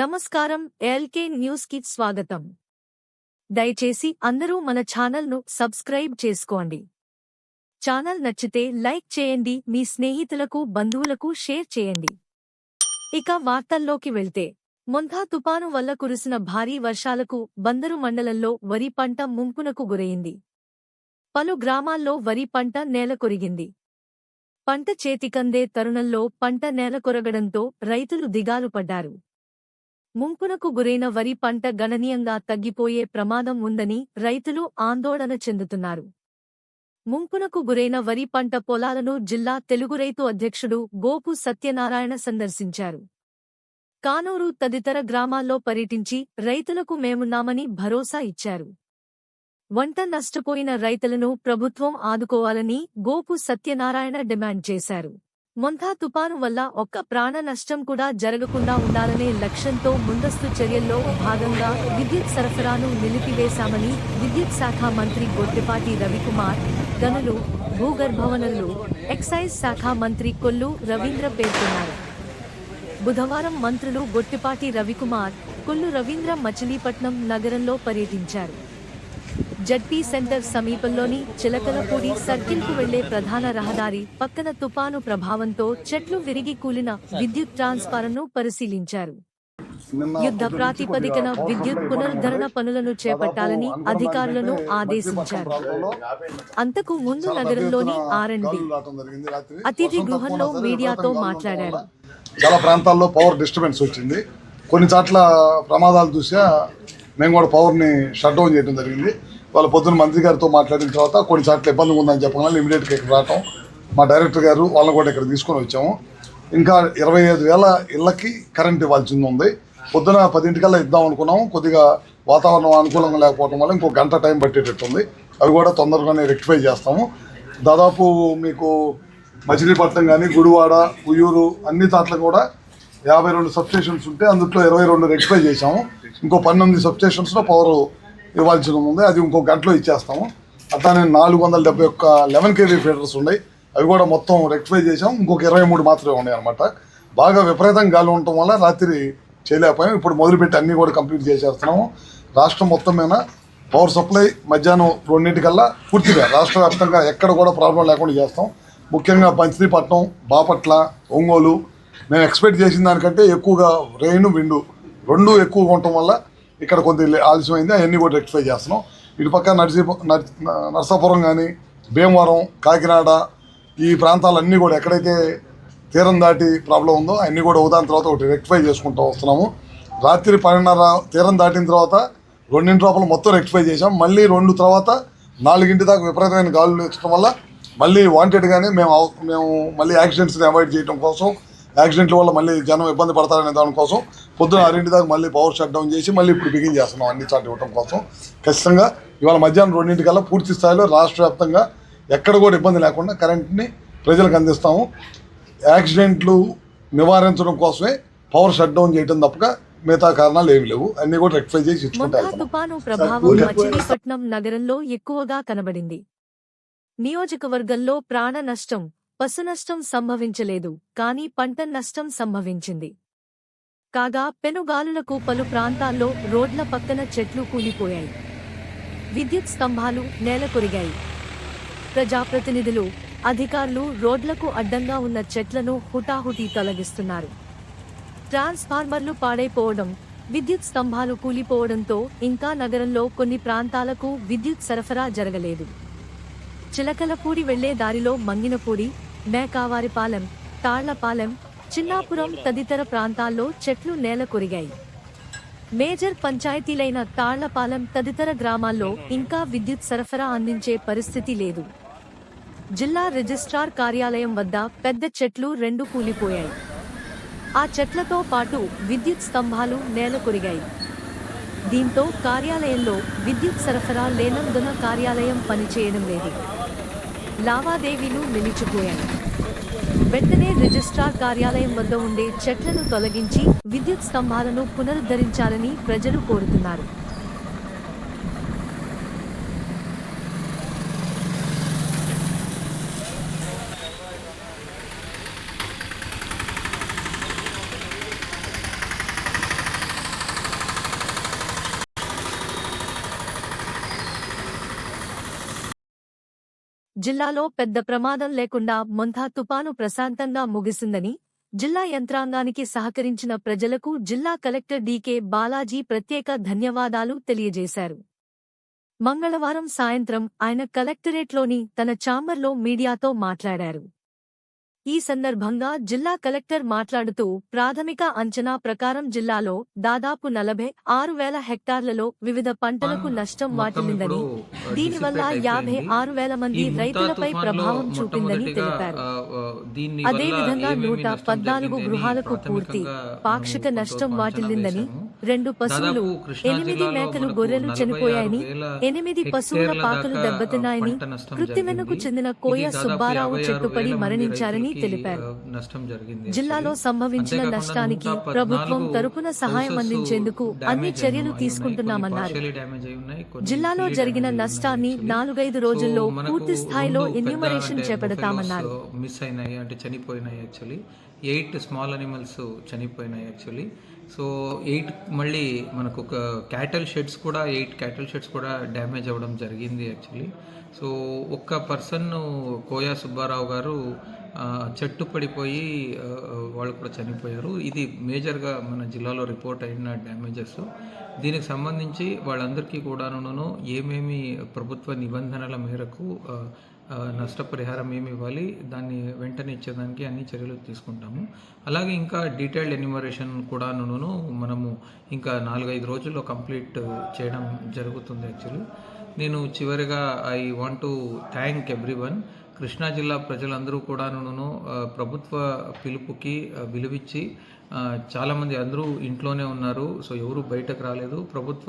నమస్కారం ఎల్కే న్యూస్కి స్వాగతం. దయచేసి అందరూ మన ఛానల్ను సబ్స్క్రైబ్ చేసుకోండి. ఛానల్ నచ్చితే లైక్ చేయండి మీ స్నేహితులకు బంధువులకు షేర్ చేయండి. ఇక వార్తల్లోకి వెళ్తే మొంథా తుపాను వల్ల కురిసిన భారీ వర్షాలకు బందరు మండలంలో వరి పంట ముంపునకు గురయింది పలు గ్రామాల్లో వరి పంట నేలకొరిగింది పంట చేతికందే తరుణంలో పంట నేలకొరగడంతో రైతులు దిగాలు పడ్డారు. ముంపునకు గురైన వరి పంట గణనీయంగా తగ్గిపోయే ప్రమాదం ఉందని రైతులు ఆందోళన చెందుతున్నారు. ముంపునకు గురైన వరి పంట పొలాలను జిల్లా తెలుగు రైతు అధ్యక్షుడు గోపు సత్యనారాయణ సందర్శించారు. కానూరు తదితర గ్రామాల్లో పర్యటించి రైతులకు మేమున్నామని భరోసా ఇచ్చారు. వంట నష్టపోయిన రైతులను ప్రభుత్వం ఆదుకోవాలని గోపు సత్యనారాయణ డిమాండ్ చేశారు. మొంథా తుపాను వల్ల ఒక్క ప్రాణ నష్టం కూడా జరగకుండా ఉండాలనే లక్ష్యంతో ముందస్తు చర్యల్లో భాగంగా విద్యుత్ సరఫరాను నిలిపివేశామని విద్యుత్ శాఖ మంత్రి గొట్టిపాటి రవికుమార్ గనులు భూగర్భవనలు ఎక్సైజ్ శాఖ మంత్రి కొల్లు రవీంద్ర పేర్కొన్నారు. బుధవారం మంత్రులు గొట్టిపాటి రవికుమార్ కొల్లు రవీంద్ర మచిలీపట్నం నగరంలో పర్యటించారు. జడ్పీ సెంటర్ సమీపంలోని చిలకలపూడి సర్కిల్కు వెళ్ళే ప్రధాన రహదారి పక్కన తుపాను ప్రభావంతో చెట్లు విరిగి కూలిన విద్యుత్ ట్రాన్స్ఫార్మర్ను పరిశీలించారు. యుద్ధ ప్రాతిపదికన విద్యుత్ పునరుద్ధరణ పనులను చేపట్టాలని అధికారులను ఆదేశించారు. అంతకు ముందు నగరంలోని ఆర్ఎండ్బి అతిథి గృహంలో మీడియాతో మాట్లాడారు. చాలా ప్రాంతాల్లో పవర్ డిస్టర్బెన్స్ వచ్చింది. కొన్ని చోట్ల ప్రమాదాలు చూసా మేము కూడా పవర్ని షట్ డౌన్ చేయడం జరిగింది. వాళ్ళ పొద్దున్న మంత్రి గారితో మాట్లాడిన తర్వాత కొన్ని చోట్ల ఇబ్బంది ఉందని చెప్పగానే ఇమీడియట్గా ఇక్కడ రావటం. మా డైరెక్టర్ గారు వాళ్ళని కూడా ఇక్కడ తీసుకొని వచ్చాము. ఇంకా ఇరవై ఐదు వేల ఇళ్ళకి కరెంట్ ఇవ్వాల్సింది ఉంది. పొద్దున పదింటికల్లా ఇద్దాం అనుకున్నాము. కొద్దిగా వాతావరణం అనుకూలంగా లేకపోవడం వల్ల ఇంకో గంట టైం పట్టేటట్టుంది అవి కూడా తొందరగానే రెక్టిఫై చేస్తాము. దాదాపు మీకు మచిలీపట్నం కానీ గుడివాడ ఉయ్యూరు అన్ని చోట్ల కూడా యాభై రెండు సబ్స్టేషన్స్ ఉంటే అందులో ఇరవై రెండు రెక్టిఫై చేసాము ఇంకో పన్నెండు సబ్స్టేషన్స్లో పవర్ ఇవ్వాల్సి ఉంది. అది ఇంకో గంటలో ఇచ్చేస్తాము. అట్లానే నాలుగు వందల డెబ్బై ఒక్క లెవెన్ కేవీ ఫీడర్స్ ఉన్నాయి. అవి కూడా మొత్తం రెక్టిఫై చేసాము ఇంకొక ఇరవై మూడు మాత్రమే ఉన్నాయి అనమాట బాగా విపరీతంగా గాలి ఉండటం వల్ల రాత్రి చేయలేకపోయాం ఇప్పుడు మొదలుపెట్టి అన్నీ కూడా కంప్లీట్ చేసేస్తున్నాము. రాష్ట్రం మొత్తం మీద పవర్ సప్లై మధ్యాహ్నం రెండింటికల్లా పూర్తిగా రాష్ట్ర వ్యాప్తంగా ఎక్కడ కూడా ప్రాబ్లం లేకుండా చేస్తాం. ముఖ్యంగా పంచదీపట్నం బాపట్ల ఒంగోలు మేము ఎక్స్పెక్ట్ చేసిన దానికంటే ఎక్కువగా రెయిన్ విండు రెండు ఎక్కువగా ఉండటం వల్ల ఇక్కడ కొంత ఆలస్యమైంది. అవన్నీ కూడా రెక్టిఫై చేస్తున్నాం. ఇటు పక్క నర్సీ నర్సాపురం కానీ భీమవరం కాకినాడ ఈ ప్రాంతాలన్నీ కూడా ఎక్కడైతే తీరం దాటి ప్రాబ్లం ఉందో అన్నీ కూడా ఒకదాని తర్వాత ఒకటి రెక్టిఫై చేసుకుంటూ వస్తున్నాము. రాత్రి పన్నెండున్నర తీరం దాటిన తర్వాత రెండింటి లోపల మొత్తం రెక్టిఫై చేసాం మళ్ళీ రెండు తర్వాత నాలుగింటి దాకా విపరీతమైన గాలులు ఇచ్చడం వల్ల మళ్ళీ వాంటెడ్గానే మేము అవ- మేము మళ్ళీ యాక్సిడెంట్స్ని అవాయిడ్ చేయడం కోసం యాక్సిడెంట్ల వల్ల మళ్ళీ జనం ఇబ్బంది పడతారనే దానికోసం పొద్దున ఆరింటి దాకా మళ్ళీ పవర్ షట్ డౌన్ చేసి మళ్ళీ ఇప్పుడు బిగిన్ చేస్తున్నాం అన్ని చాటు ఇవ్వడం కోసం. ఖచ్చితంగా ఇవాళ మధ్యాహ్నం రెండింటికల్లా పూర్తి స్థాయిలో రాష్ట్ర వ్యాప్తంగా ఎక్కడ కూడా ఇబ్బంది లేకుండా కరెంట్ని ప్రజలకు అందిస్తాము. యాక్సిడెంట్లు నివారించడం కోసమే పవర్ షట్ డౌన్ చేయడం తప్పక మిగతా కారణాలు ఏమి లేవు. అన్నీ కూడా రెక్టిఫై చేసి తుపాను ప్రభావం మచిలీపట్నం నగరంలో ఎక్కువగా కనబడింది. నియోజకవర్గంలో ప్రాణ నష్టం పశునష్టం సంభవించలేదు కానీ పంట నష్టం సంభవించింది. కాగా పెనుగాలులకు పలు ప్రాంతాల్లో రోడ్ల పక్కన చెట్లు కూలిపోయాయి. విద్యుత్ స్తంభాలు నేలకొరిగాయి. ప్రజాప్రతినిధులు అధికారులు రోడ్లకు అడ్డంగా ఉన్న చెట్లను హుటాహుటి తొలగిస్తున్నారు. ట్రాన్స్ఫార్మర్లు పాడైపోవడం విద్యుత్ స్తంభాలు కూలిపోవడంతో ఇంకా నగరంలో కొన్ని ప్రాంతాలకు విద్యుత్ సరఫరా జరగలేదు. చిలకలపూడి వెళ్ళే దారిలో మంగినపూడి మేకావారిపాలెం తాళ్ళపాలెం చిన్నాపురం తదితర ప్రాంతాల్లో చెట్లు నేల కొరిగాయి. మేజర్ పంచాయతీలైన తాళ్ళపాలెం తదితర గ్రామాల్లో ఇంకా విద్యుత్ సరఫరా అందించే పరిస్థితి లేదు. జిల్లా రిజిస్ట్రార్ కార్యాలయం వద్ద పెద్ద చెట్లు రెండు కూలిపోయాయి. ఆ చెట్లతో పాటు విద్యుత్ స్తంభాలు నేల కొరిగాయి. దీంతో కార్యాలయంలో విద్యుత్ సరఫరా లేనందున కార్యాలయం పనిచేయడం లేదు. లావాదేవీలు నిలిచిపోయాయి. వెంటనే రిజిస్ట్రార్ కార్యాలయం వద్ద ఉండే చెట్లను తొలగించి విద్యుత్ స్తంభాలను పునరుద్ధరించాలని ప్రజలు కోరుతున్నారు. జిల్లాలో పెద్ద ప్రమాదం లేకుండా మొంథా తుపాను ప్రశాంతంగా ముగిసిందని జిల్లా యంత్రాంగానికి సహకరించిన ప్రజలకు జిల్లా కలెక్టర్ డీకే బాలాజీ ప్రత్యేక ధన్యవాదాలు తెలియజేశారు. మంగళవారం సాయంత్రం ఆయన కలెక్టరేట్లోని తన ఛాంబర్లో మీడియాతో మాట్లాడారు. ఈ సందర్భంగా జిల్లా కలెక్టర్ మాట్లాడుతూ ప్రాథమిక అంచనా ప్రకారం జిల్లాలో దాదాపు నలభై ఆరు వేల హెక్టార్లలో వివిధ పంటలకు నష్టం వాటిల్లిందని దీనివల్ల యాభై ఆరు వేల మంది రైతులపై ప్రభావం చూపిందని తెలిపారు. అదేవిధంగా నూట పద్నాలుగు గృహాలకు పూర్తి పాక్షిక నష్టం వాటిల్లిందని రెండు పశువులు ఎనిమిది మేకలు గొర్రెలు చనిపోయాయని ఎనిమిది పశువుల పాకలు దెబ్బతిన్నాయని కృత్తిమెనకు చెందిన కోయ సుబ్బారావు చెట్టుపడి మరణించారని తెలిపారు. నష్టం జరిగింది జిల్లాలో సంభవించిన నష్టానికి ప్రభుత్వం తరపున సహాయం అందించేందుకు అన్ని చర్యలు తీసుకుంటున్నామన్నారు. జిల్లాలో జరిగిన నష్టాన్ని. నాలుగైదు రోజుల్లో పూర్తి స్థాయిలో ఎన్యూమరేషన్ చేపడతామన్నారు. మిస్ అయినాయి అంటే చనిపోయినాయి యాక్చువల్లీ. ఎయిట్ స్మాల్ అనిమల్స్ చనిపోయినాయి యాక్చువల్లీ. సో ఎయిట్ మళ్ళీ మనకు ఒక క్యాటల్ షెడ్స్ కూడా ఎయిట్ క్యాటల్ షెడ్స్ కూడా డ్యామేజ్ అవ్వడం జరిగింది యాక్చువల్లీ. సో ఒక్క పర్సన్ కోయా సుబ్బారావు గారు చెట్టు పడిపోయి వాళ్ళు కూడా చనిపోయారు. ఇది మేజర్గా మన జిల్లాలో రిపోర్ట్ అయిన డ్యామేజెస్. దీనికి సంబంధించి వాళ్ళందరికీ కూడాను ఏమేమి ప్రభుత్వ నిబంధనల మేరకు నష్టపరిహారం ఏమి ఇవ్వాలి దాన్ని వెంటనే ఇచ్చేదానికి అన్ని చర్యలు తీసుకుంటాము. అలాగే ఇంకా డీటెయిల్డ్ ఎన్యూమరేషన్ కూడాను మనము ఇంకా నాలుగైదు రోజుల్లో కంప్లీట్ చేయడం జరుగుతుంది యాక్చువల్లీ నేను చివరిగా I want to thank everyone Krishna జిల్లా ప్రజలందరూ కూడాను ఆ, ప్రభుత్వ పిలుపుకి విలువిచ్చి చాలామంది అందరూ ఇంట్లోనే ఉన్నారు. సో ఎవరు బయటకు రాలేదు. ప్రభుత్వ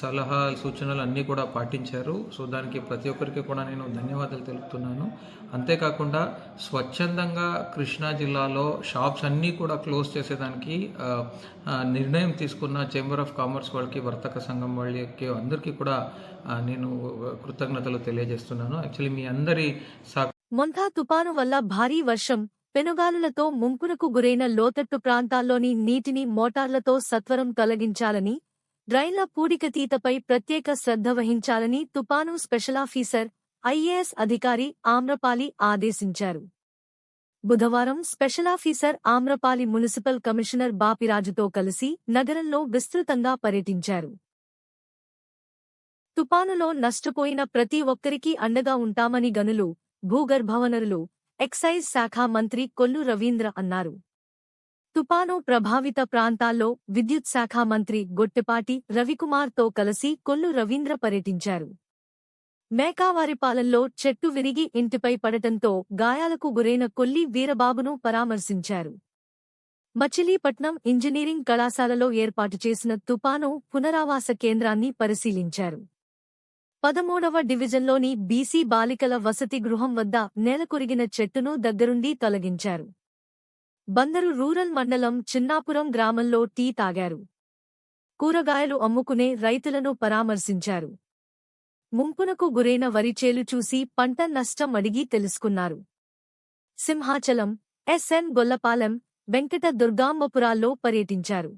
సలహా సూచనలు అన్నీ కూడా పాటించారు. సో దానికి ప్రతి ఒక్కరికి కూడా నేను ధన్యవాదాలు తెలుపుతున్నాను. అంతేకాకుండా స్వచ్ఛందంగా కృష్ణా జిల్లాలో షాప్స్ అన్నీ కూడా క్లోజ్ చేసేదానికి నిర్ణయం తీసుకున్న చేంబర్ ఆఫ్ కామర్స్ వాళ్ళకి వర్తక సంఘం వాళ్ళకి అందరికీ కూడా నేను కృతజ్ఞతలు తెలియజేస్తున్నాను. యాక్చువల్లీ మీ అందరి సహ మొంథా తుపాను వల్ల భారీ వర్షం. పెనుగాలులతో ముంపునకు గురైన లోతట్టు ప్రాంతాల్లోని నీటిని మోటార్లతో సత్వరం తొలగించాలని డ్రైన్ల పూడికతీతపై ప్రత్యేక శ్రద్ధ వహించాలని తుపాను స్పెషలాఫీసర్ ఐఏఎస్ అధికారి ఆమ్రపాలి ఆదేశించారు. బుధవారం special officer Amrapali municipal commissioner బాపిరాజుతో కలిసి నగరంలో విస్తృతంగా పర్యటించారు. తుపానులో నష్టపోయిన ప్రతి ఒక్కరికీ అండగా ఉంటామని గనులు భూగర్భవనరులు ఎక్సైజ్ శాఖ మంత్రి కొల్లు రవీంద్ర అన్నారు. తుపాను ప్రభావిత ప్రాంతాల్లో విద్యుత్ శాఖ మంత్రి గొట్టెపాటి రవికుమార్తో కలిసి కొల్లు రవీంద్ర పర్యటించారు. మేకావారిపాలెంలో చెట్టు విరిగి ఇంటిపై పడటంతో గాయాలకు గురైన కొల్లి వీరబాబును పరామర్శించారు. మచిలీపట్నం ఇంజనీరింగ్ కళాశాలలో ఏర్పాటు చేసిన తుపాను పునరావాస కేంద్రాన్ని పరిశీలించారు. పదమూడవ డివిజన్లోని బీసీ బాలికల వసతి గృహం వద్ద నేలకొరిగిన చెట్టును దగ్గరుండి తొలగించారు. బందరు రూరల్ మండలం చిన్నాపురం గ్రామంలో టీ తాగారు. కూరగాయలు అమ్ముకునే రైతులను పరామర్శించారు. ముంపునకు గురైన వరిచేలు చూసి పంట నష్టం అడిగి తెలుసుకున్నారు. సింహాచలం ఎస్ఎన్ గొల్లపాలెం వెంకట దుర్గాంబపురాల్లో పర్యటించారు.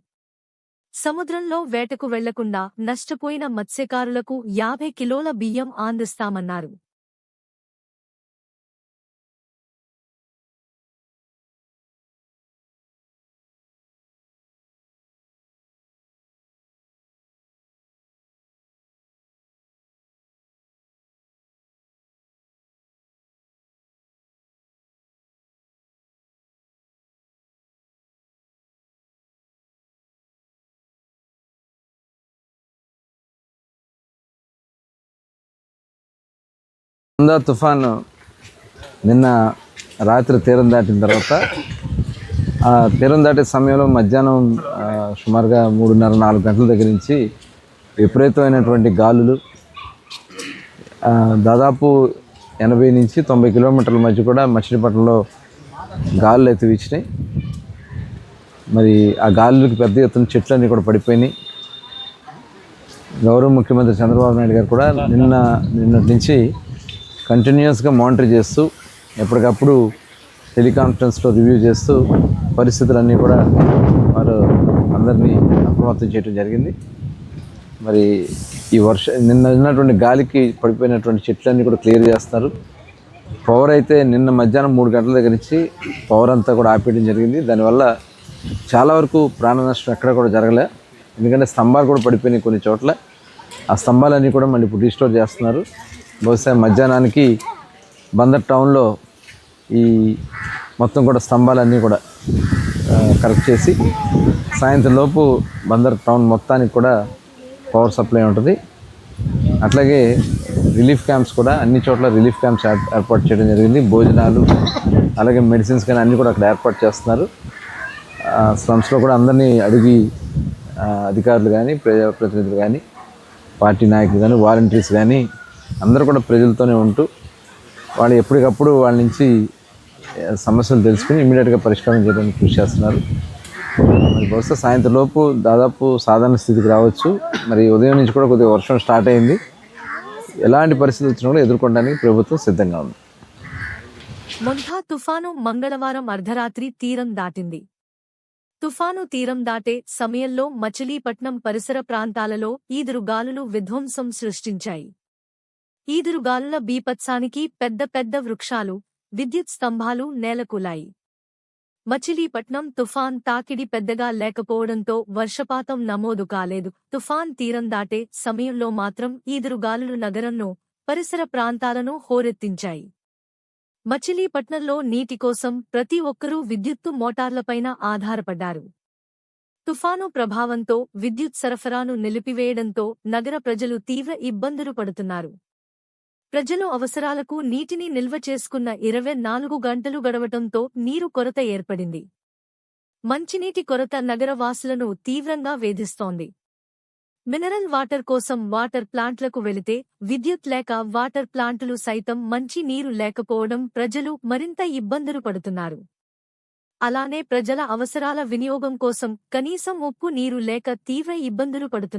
సముద్రంలో వేటకు వెళ్ళకుండా నష్టపోయిన మత్స్యకారులకు యాభై కిలోల బియ్యం అందిస్తామన్నారు. ఉందా తుఫాను నిన్న రాత్రి తీరం దాటిన తర్వాత ఆ తీరం దాటే సమయంలో మధ్యాహ్నం సుమారుగా మూడున్నర నాలుగు గంటల దగ్గర నుంచి విపరీతమైనటువంటి గాలులు దాదాపు ఎనభై నుంచి తొంభై కిలోమీటర్ల మధ్య కూడా మచిలీపట్నంలో గాలులు అయితే వీచినాయి. మరి ఆ గాలులకు పెద్ద ఎత్తున చెట్లన్నీ కూడా పడిపోయినాయి. గౌరవ ముఖ్యమంత్రి చంద్రబాబు నాయుడు గారు కూడా నిన్న నిన్నటి నుంచి కంటిన్యూస్గా మానిటర్ చేస్తూ ఎప్పటికప్పుడు టెలికాన్ఫరెన్స్లో రివ్యూ చేస్తూ పరిస్థితులన్నీ కూడా వారు అందరినీ అప్రమత్తం చేయడం జరిగింది. మరి ఈ వర్ష నిన్న ఉన్నటువంటి గాలికి పడిపోయినటువంటి చెట్లన్నీ కూడా క్లియర్ చేస్తున్నారు. పవర్ అయితే నిన్న మధ్యాహ్నం మూడు గంటల దగ్గర నుంచి పవర్ అంతా కూడా ఆపేయడం జరిగింది. దానివల్ల చాలా వరకు ప్రాణ నష్టం ఎక్కడ కూడా జరగలే. ఎందుకంటే స్తంభాలు కూడా పడిపోయినాయి కొన్ని చోట్ల. ఆ స్తంభాలన్నీ కూడా మళ్ళీ ఇప్పుడు రీస్టోర్ చేస్తున్నారు. బహుశా మధ్యాహ్నానికి బందర్ టౌన్లో ఈ మొత్తం కూడా స్తంభాలన్నీ కూడా కరెక్ట్ చేసి సాయంత్రం లోపు బందర్ టౌన్ మొత్తానికి కూడా పవర్ సప్లై ఉంటుంది. అట్లాగే రిలీఫ్ క్యాంప్స్ కూడా అన్ని చోట్ల రిలీఫ్ క్యాంప్స్ ఏర్- ఏర్పాటు చేయడం జరిగింది. భోజనాలు అలాగే మెడిసిన్స్ కానీ అన్నీ కూడా అక్కడ ఏర్పాటు చేస్తున్నారు. స్లమ్స్లో కూడా అందరినీ అడిగి అధికారులు కానీ ప్రజాప్రతినిధులు కానీ పార్టీ నాయకులు కానీ వాలంటీర్స్ కానీ అందరూ కూడా ప్రజలతోనే ఉంటూ వాళ్ళు ఎప్పటికప్పుడు వాళ్ళ నుంచి సమస్యలు తెలుసుకుని ఇమీడియట్గా పరిష్కారం చేయడానికి కృషి చేస్తున్నారు. మరి బహుశా సాయంత్రం లోపు దాదాపు సాధారణ స్థితికి రావచ్చు. మరి ఉదయం నుంచి కూడా కొద్దిగా వర్షం స్టార్ట్ అయింది. ఎలాంటి పరిస్థితులు వచ్చినా కూడా ఎదుర్కొనడానికి ప్రభుత్వం సిద్ధంగా ఉంది. మొంఠా తుఫాను మంగళవారం అర్ధరాత్రి తీరం దాటింది. తుఫాను తీరం దాటే సమయంలో మచిలీపట్నం పరిసర ప్రాంతాలలో ఈదురుగాలులు విధ్వంసం సృష్టించాయి. ఈదురుగాలుల బీపత్సానికి పెద్ద పెద్ద వృక్షాలు విద్యుత్ స్తంభాలు నేలకూలాయి. మచిలీపట్నం తుఫాన్ తాకిడి పెద్దగా లేకపోవడంతో వర్షపాతం నమోదు కాలేదు. తుఫాన్ తీరం దాటే సమయంలో మాత్రం ఈదురుగాలులు నగరంను పరిసర ప్రాంతాలను హోరెత్తించాయి. మచిలీపట్నంలో నీటి కోసం ప్రతి ఒక్కరూ విద్యుత్తు మోటార్లపైన ఆధారపడ్డారు. తుఫాను ప్రభావంతో విద్యుత్ సరఫరాను నిలిపివేయడంతో నగర ప్రజలు తీవ్ర ఇబ్బందులు పడుతున్నారు. ప్రజలు అవసరాలకు నీటిని నిల్వ చేసుకున్న ఇరవై నాలుగు గంటలు గడవటంతో నీరు కొరత ఏర్పడింది. మంచినీటి కొరత నగరవాసులను తీవ్రంగా వేధిస్తోంది. మినరల్ వాటర్ కోసం వాటర్ ప్లాంట్లకు వెళితే విద్యుత్ లేక వాటర్ ప్లాంటులు సైతం మంచి నీరు లేకపోవడం ప్రజలు మరింత ఇబ్బందులు పడుతున్నారు. అలానే ప్రజల అవసరాల వినియోగం కోసం కనీసం ఉప్పు నీరు లేక తీవ్ర ఇబ్బందులు పడుతున్నారు.